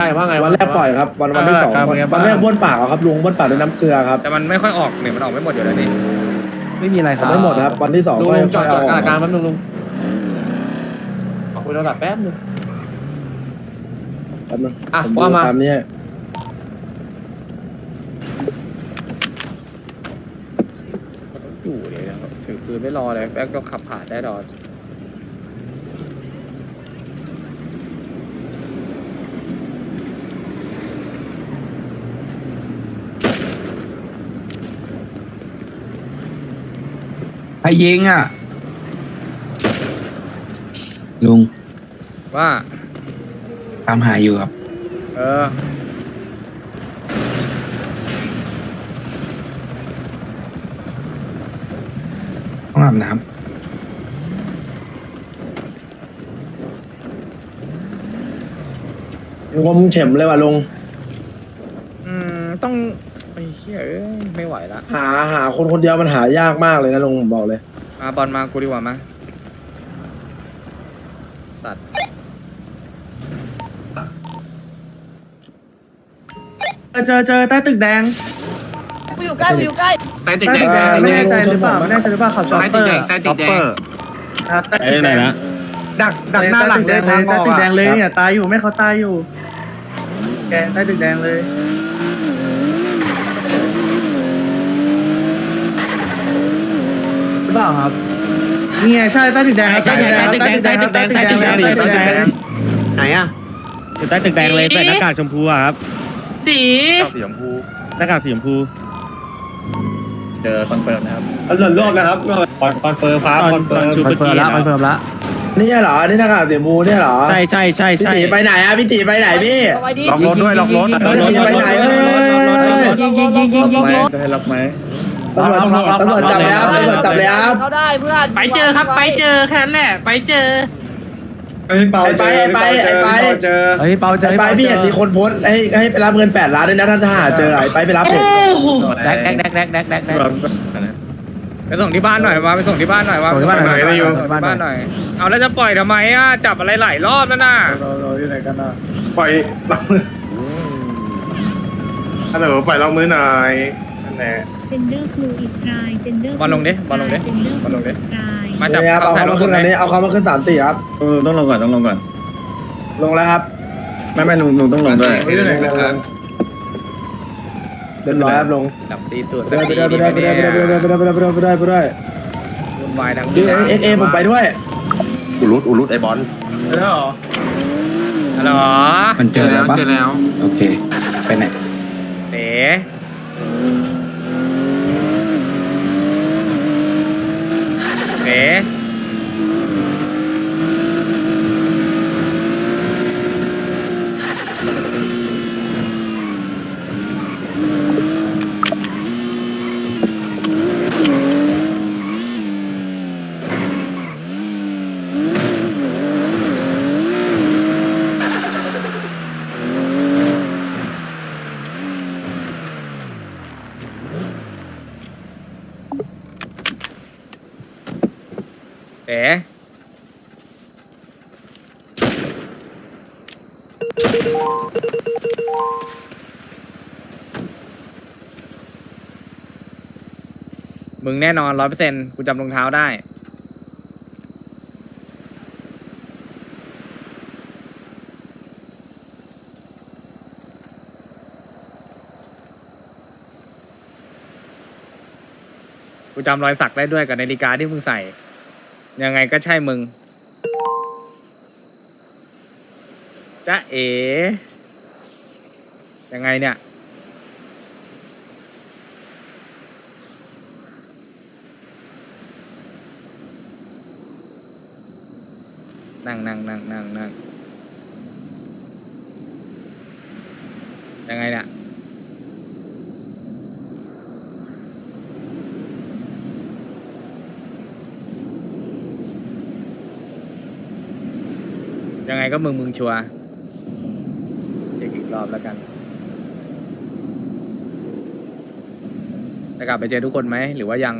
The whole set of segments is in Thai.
ใช่ว่าไงวันแรกปล่อยครับวันวันที่สองเออครับวันเป็นไงบ้าง วันแรกบ้วนปากเอาครับลุงบ้วนปากด้วยน้ำเกลือครับแต่มันไม่ค่อยออกเนี่ยมันออกไม่หมดอยู่แล้วนี่ไม่มีอะไรคเอารับไม่หมดครับ วันที่สองลุงค่อยลุงจอดจอดค่กยลางกลางเแป๊บนึงลุงขอคุยโทรศัพท์แป๊บนึง แป๊บนึงอะผมดูว่ามา ตามนี้อยู่เลยถือปืนไม่รอเลยแป๊กก็ขับผ่านได้ดอด ใคร ยิงอะ ลุงว่า ตามหาอยู่ครับ เออ ต้องอาบน้งมเข็มเลยว่ะลุง อืม ต้องไอ้เหี้ยเอ้ยไม่ไหวละหาหาคนคนเดียวมันหายากมากเลยนะลุงผมบอกเลย มาบอลมากูดีกว่ามาสัตว์เจอเจอใต้ตึกแดงกูอยู่ใกล้กูอยู่ใกล้ ใต้ตึกใต้แดตึงกแดงเออไม่แน่ใจลงหรือเปล่าลงไม่แน่ใจหรือเปล่าขับช็อปใต้เปตึอกแดร์งใต้ตึกแดง ครับใต้ตึกแดงดักดักหน้าหลังเลยใต้ทางอตึอกกแดอะงเลยเนี่ยตายอยู่ไม่เขาตายอยู่แกใต้ตึกแดงเลย รือเปล่าครับนี่ไงใช่ใต้ตึกแดงครับใช่ใช่ใต้ตึกแดงใต้ตึกแดงใต้ตึกแดงใต้ตึกแดงไหนอะอยู่ใต้ตึกแดงเลยใส่หน้ากากชมพูอะครับสีสีชมพูหน้ากากสีชมพูำเจอคอนเฟิร์มนะครับตำรวจรวบนะครับคอนเฟิร์มครับคอนเฟิร์มชุดคอนเมื่อเฟิร์กี้มละคอนเฟิร์มละนี่เหรอ นี่หน้ากากเสียบูเนี่ยเหรอ ใช่ใช่ใช่พี่ใช่ตีไปไหนอะพี่ตีไปไหนพี่เอาไว้ดิล็อกรถด้วยล็อกรถเฮ้ยพี่ตีไปไหนเอ้ยยิงยิงยิงยิงยิงยิงจะให้ล็อกไหม ตำรวจตำรวจจับแล้วตำรวจจับแล้วเขาได้เพื่อนไปเจอครับ ไปเจอแค่นั้นแหละ ไปเจอไอ้ไปไอ้ไปไอ้ไปเจอเฮ้ยเปาเจอไอ้ไปพี่เห็นมีคนโพสต์ให้ให้ไปรับเงินแปดล้านด้วยนะถ้าหาเจอไอ้ไปไปรับเด็กแดกแดกแดกแดกแดกแดกแดกไปส่งที่บ้านหน่อยมาไปส่งที่บ้านหน่อยว่าส่งที่บ้านหน่อยไปอยู่ส่งที่บ้านหน่อยบ้านหน่อย เอาแล้วจะปล่อยทำไมอะจับอะไรหลายรอบแล้วน่ะปล่อยล็อกมือฮัลโหลปล่อยล็อกมือหน่อยนั่นแหละ เซนเดอร์ครูอีกรายเซนเดอร์บอลลงดิบอลลงดิเซนเดอร์บอลลงดิ รายมาจับเนี่ยครับเอาใส่เขารมาถขึ้นอันนี้เอาเขามาขึ้นสามสี่ครับต้องลงก่อนต้องลงก่อน ลงแล้วครับ ไม่ไม่ลุงลุงต้องลงด้วยเดินร้อยครับลงดับตีตัวไปได้ไปได้ไปได้ไปได้ไปได้ไปได้ไปได้ไปได้ไปได้ไปได้ไปได้วุ่นวายดังเอ็กเอผมไปด้วยอุรุตอุรุตไอบอลฮัลโหลมันเจอแล้วปะเจอแล้ว โอเค ไปไหนเต๋ É. เต๋มึงแน่นอนร้อยเปอร์เซ็นต์กูจำรองเท้าได้ กูจำรอยสักได้ด้วยกับนาฬิกาที่มึงใส่ ยังไงก็ใช่มึงจ๊ะเอ๋ยังไงเนี่ย นั่งนั่งนั่งนั่งนั่งยังไงเนี่ย ยังไงก็มึงมึงชัวร์เช็คอีกรอบแล้วกันจะกลับไปเจอทุกคนไหมหรือว่ายัง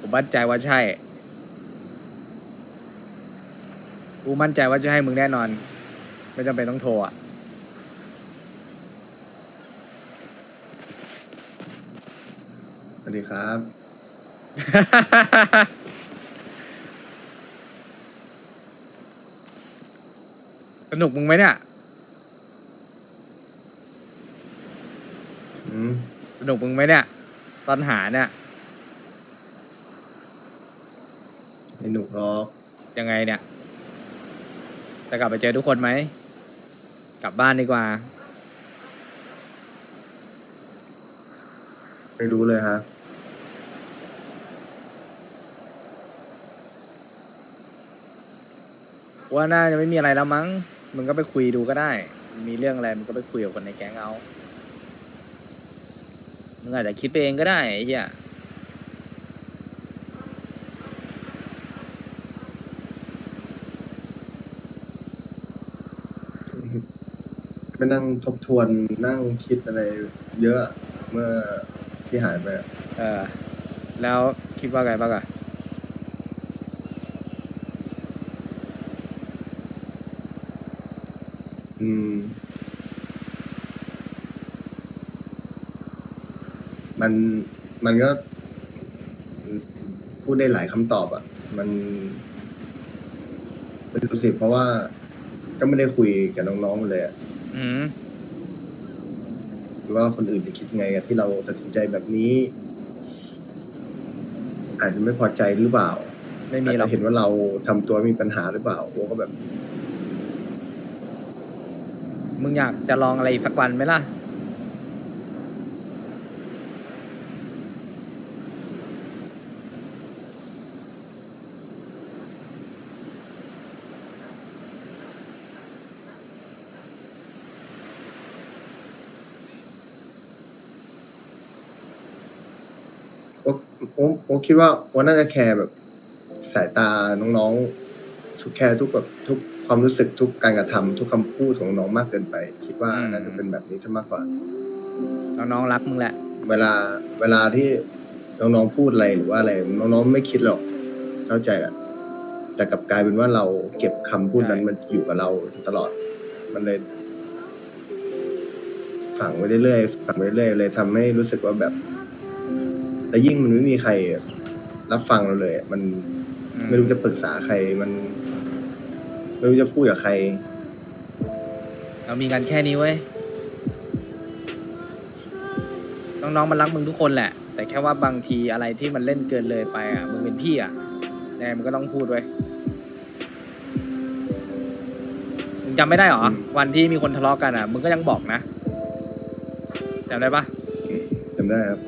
ผมมั่นใจว่าใช่ กูมั่นใจว่าจะให้มึงแน่นอน ไม่จำเป็นต้องโทรอะสวัสดีครับ สนุกมึงไหมเนี่ย อืมสนุกมึงไหมเนี่ย ตอนหาเนี่ย ไม่หนุกหรอกยังไงเนี่ย จะกลับไปเจอทุกคนไหม กลับบ้านดีกว่า ไม่รู้เลยครับ ว่าน่าจะไม่มีอะไรแล้วมั้ง มึงก็ไปคุยดูก็ได้ มีเรื่องอะไรมึงก็ไปคุยกับคนในแก๊งเอา มึงอาจจะคิดไปเองก็ได้ไอ้เหี้ยไปนั่งทบทวนนั่งคิดอะไรเยอะเมื่อที่หายไปอะเออ แล้วคิดว่าไงบ้างอะ อืม มันมันก็ พูดได้หลายคำตอบอะ มันไม่รู้สิเพราะว่าก็ไม่ได้คุยกับน้องๆเลยอะอืมหรือว่าคนอื่นจะคิดยังไงกับที่เราตัดสินใจแบบนี้ อาจจะไม่พอใจหรือเปล่าไม่อามีจหรอจะกเห็นว่าเราทำตัวมีปัญหาหรือเปล่าโอ้ก็แบบ มึงอยากจะลองอะไรอีกสักวันไหมล่ะ โอ้โอ้โอ้คิดว่าโอ้น่าจะแคร์แบบ สายตาน้องๆทุกแคร์ทุกแบบทุก ความรู้สึกทุกการกระทำทุกคำพูดของน้องมากเกินไป คิดว่าอืมน่าจะเป็นแบบนี้ซะมากกว่าน้องๆรักมึงแหละ เวลาเวลาที่น้องๆพูดอะไรหรือว่าอะไรน้องๆไม่คิดหรอกเข้าใจแหละแต่กลับกลายเป็นว่าเราเก็บคำพูดนั้นใช่มันอยู่กับเราตลอด มันเลย ฝังไว้เรื่อยๆฝังไว้เรื่อยๆเลยทำให้รู้สึกว่าแบบแต่ยิ่งมันไม่มีใครรับฟังเราเลยอะมันอืไม่รู้จะปรึกษาใครมัน ไม่รู้จะพูดกับใคร เรามีกันแค่นี้เว้ย น้องๆมันรักมึงทุกคนแหละ แต่แค่ว่าบางทีอะไรที่มันเล่นเกินเลยไปอะ มึงเป็นพี่อะยังไงมึงก็ต้องพูดไว้ยมึงจำไม่ได้เหรอ อืม วันที่มีคนทะเลาะกันอะ มึงก็ยังบอกนะจำได้ปะจำได้ครับ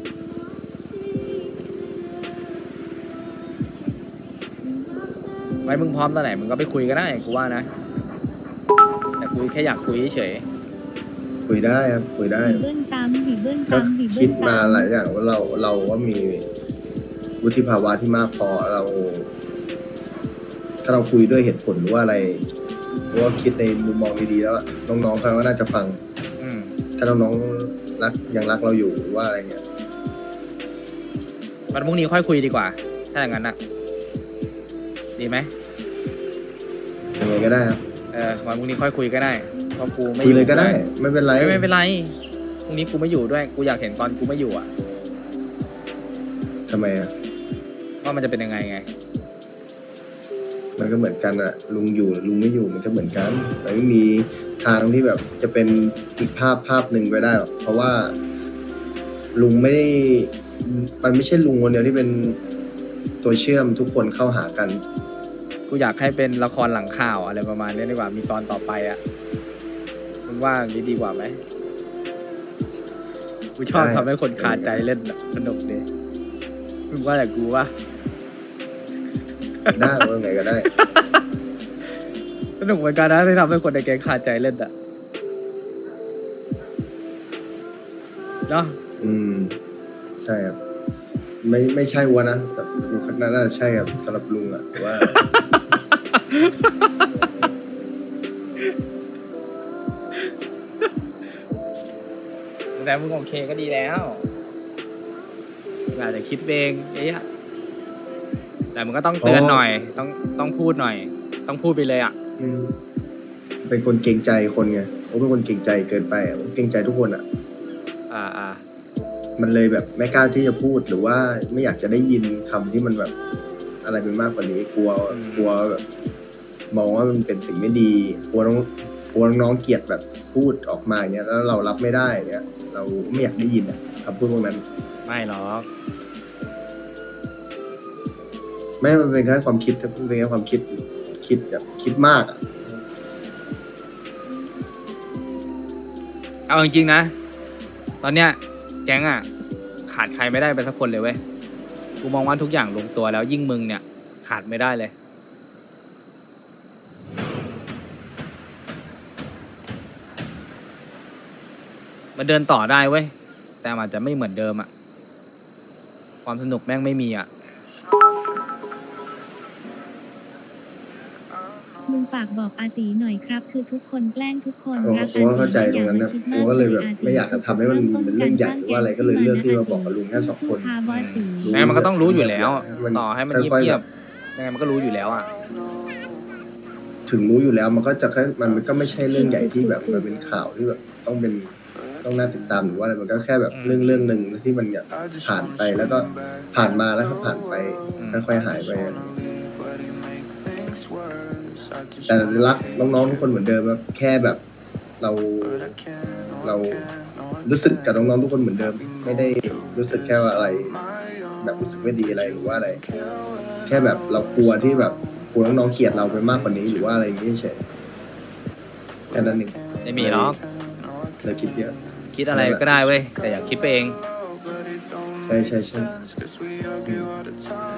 ว้มึงพร้อมตอนไหนมึงก็ไปคุยก็ได้กูว่านะ แต่กูแค่อยากคุยเฉยคุยได้ครับคุยได้บีเบิ้ลตามบีเบิ้ลก็ตามบีเบิ้คิดลมาตามหลายอย่างว่าเราเราก็มีวุฒิภาวะที่มากพอเรา ถ้าเราคุยด้วยเหตุผลหรือว่าอะไรหรือว่าคิดในมุมมองดีๆแล้วอะน้องๆเขาก็น่าจะฟังๆอืมถ้าน้องๆรักยังรักเราอยู่หรือว่าอะไรเงี้ยวันพรุ่งนี้ค่อยคุยดีกว่า ถ้าอย่างนั้นอะดีไหม ยังไงก็ได้ครับเออวันพรุ่งนี้ค่อยคุยก็ได้เพราะกูไม่คุยเลยก็ได้วไม่เป็นไร ไม่ไม่เป็นไรพรุ่งนี้กูไม่อยู่ด้วยกูอยากเห็นตอนกูไม่อยู่อะทำไมอะว่ามันจะเป็นยังไงไง มันก็เหมือนกันอะลุงอยู่หรือลุงไม่อยู่มันก็เหมือนกันมันไม่มีทางที่แบบจะเป็นอีกภาพภาพหนึ่งไปได้หรอกเพราะว่า ลุงไม่ได้มันไม่ใช่ลุงคนเดียวที่เป็นตัวเชื่อมทุกคนเข้าหากัน กูอยากให้เป็นละครหลังข่าวอะไรประมาณนี้ดีกว่า มีตอนต่อไปอะมึงว่าอย่างนี้ดีกว่าไหมกูชอบได้ทำให้คนคาใจเล่นอะสนุกดีมึงว่าแต่กูว่าได้ว่าไงก็ได้ สนุกเหมือนกันนะที่ทำให้คนในแก๊งคาใจเล่นอะเนาะอืม ใช่ครับ ไม่ไม่ใช่วัวนะแต่ลุงคนนั้นน่าจะใช่ครับสำหรับลุงอะแต่ว่า แต่มึงโอเคก็ดีแล้วมึงอาจจะคิดเองเอ๊ะแต่มึงก็ต้องเตือนหน่อย ต้องต้องพูดหน่อย ต้องพูดไปเลยอะอืมเป็นคนเกรงใจคนไงโอ้เป็นคนเกรงใจเกินไปอะผมเกรงใจทุกคนอะ อ่าอ่ามันเลยแบบไม่กล้าที่จะพูดหรือว่าไม่อยากจะได้ยินคำที่มันแบบ อะไรเป็นมากกว่านี้กลัวกลัวแบบ มองว่ามันเป็นสิ่งไม่ดีกลัวน้องกลัวน้องๆเกลียดแบบพูดออกมาอย่างเงี้ยแล้วเรารับไม่ได้อย่างเงี้ยเราไม่อยากได้ยินอะคำพูดพวกนั้น ไม่หรอกไม่มันเป็นแค่ความคิดครับมันเป็นแค่ความคิดคิดแบบคิดมากอะเอาจริงๆนะ ตอนเนี้ยแก๊งอะ ขาดใครไม่ได้ไปสักคนเลยเว้ย กูมองว่าทุกอย่างลงตัวแล้วยิ่งมึงเนี่ย ขาดไม่ได้เลย มันเดินต่อได้เว้ย แต่มันอาจจะไม่เหมือนเดิมอะความสนุกแม่งไม่มีอะมึงฝากบอกอาตีหน่อยครับ คือทุกคนแกล้งทุกคนโอ้รักโหเข้าใจตรงนั้นนะอย่าโอ้มาคิดก็เลยแบบอาตีไม่อยากจะทำให้มันเป็นเรื่องใหญ่หรือว่าอะไรก็เลยเลือกที่มาบอกกับลุงแค่สองคน พาบอสตียังไงมันก็ต้องรู้อยู่แล้วมันต่อให้มันค่อยๆเงียแบบบๆยังไงมันก็รู้อยู่แล้วอะถึงรู้อยู่แล้วมันก็จะแค่มันก็ไม่ใช่เรื่องใหญ่ที่แบบมันเป็นข่าวที่แบบต้องเป็น ต้องน่าติดตามหรือว่าอะไรมันก็แค่แบบเรื่องเรื่องหนึ่งที่มันเนี่ยผ่านไปแล้วก็ผ่านมาแล้วก็ผ่านไปอืมค่อยๆหายไป แต่รักน้องๆทุกคนเหมือนเดิมครับแค่แบบเราเรารู้สึกกับน้องๆทุกคนเหมือนเดิม ไม่ได้รู้สึกแค่ว่าอะไร แบบรู้สึกไม่ดีอะไรหรือว่าอะไร แค่แบบเรากลัวที่แบบกลัวน้องๆเกลียดเราไปมากกว่านี้หรือว่าอะไรอย่างนี้เฉยแค่นั้นเองไม่มีหรอกเลยคิดเยอะ คิดอะไรก็ได้เว้ยแต่อย่าคิดไปเอง ใช่ใช่ใช่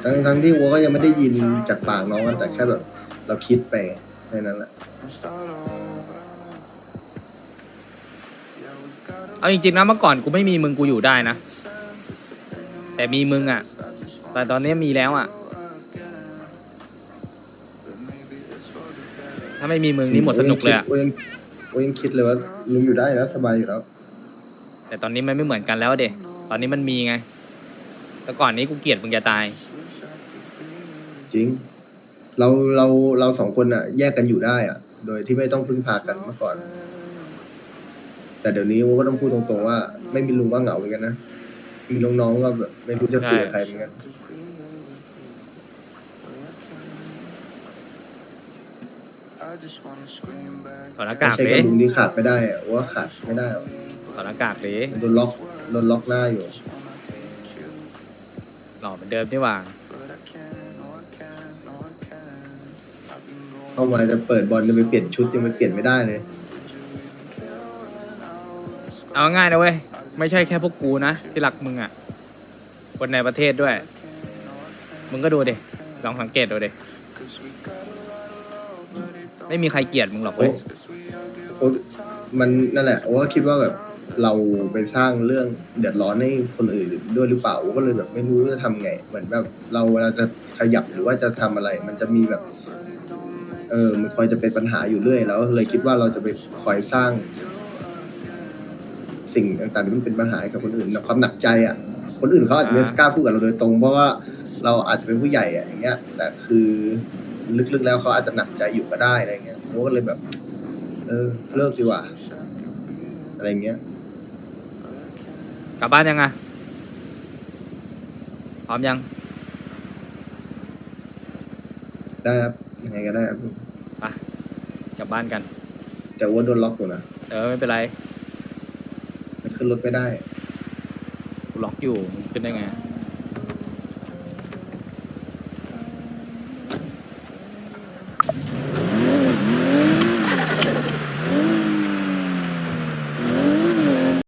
ทั้งทั้งที่วัวก็ยังไม่ได้ยินจากปากน้องอะแต่แค่แบบ เราคิดไปแค่นั้นแหละเอาจริงๆนะเมื่อก่อนกูไม่มีมึงกูอยู่ได้นะ แต่มีมึงอะ แต่ตอนนี้มีแล้วอะ ถ้าไม่มีมึงนี่หมดสนุกเลยอะโอ้ยังโอ้ยังคิดเลยว่าลุงอยู่ได้แล้วสบายอยู่แล้ว แต่ตอนนี้มันไม่เหมือนกันแล้วเด็ตอนนี้มันมีไง แต่ก่อนนี้กูเกลียดมึงจะตาย จริง เราเราเราสองคนอะแยกกันอยู่ได้อะโดยที่ไม่ต้องพึ่งพากันเมื่อก่อน แต่เดี๋ยวนี้โอ้ก็ต้องพูดตรงๆว่า ไม่มีลุงก็เหงาเหมือนกันนะมีน้องๆก็แบบไม่รู้จะคุยกับใครเหมือนกันถอดหน้าไม่กากใช่เลกับยลุงที่ขาดไม่ได้อะว่าขาดไม่ได้หรอก ถอดหน้ากากเลยโดนล็อกโดนล็อกหน้าอยู่หล่อเหมือนเดิมนี่หว่าเข้ามาจะเปิดบอลจะไปเปลี่ยนชุดยังไปเปลี่ยนไม่ได้เลยเอาง่ายนะเว้ยไม่ใช่แค่พวกกูนะ ที่รักมึงอะ คนในประเทศด้วย มึงก็ดูดิลองสังเกตดูดิไม่มีใครเกลียดมึงหรอกโอ้เว้ย โอ้มันนั่นแหละโอ้ก็คิดว่าแบบ เราไปสร้างเรื่องเดือดร้อนให้คนอื่นด้วยหรือเปล่าก็เลยแบบไม่รู้จะทำไง เหมือนแบบเราเวลาจะขยับหรือว่าจะทำอะไร มันจะมีแบบ เออ มันคอยจะเป็นปัญหาอยู่เรื่อยแล้วเลยคิดว่าเราจะไปคอยสร้าง สิ่งต่างๆที่มันเป็นปัญหาให้กับคนอื่นแล้วความหนักใจอะ คนอื่นเขาอาจจะไม่กล้าพูดกับเราโดยตรง เพราะว่าเราอาจจะเป็นผู้ใหญ่อะอย่างเงี้ย แต่คือลึกๆแล้วเขาอาจจะหนักใจอยู่ก็ได้อะไรเงี้ยโอ้ก็เลยแบบ เออเลิกดีกว่า อะไรเงี้ย กลับบ้านยังอะพร้อมยังได้ครับยังไงก็ได้ครับไปกลับบ้านกัน แต่ว่าโดนล็อกอยู่นะเออไม่เป็นไรขึ้นรถไม่ได้กูล็อกอยู่มึงขึ้นได้ไง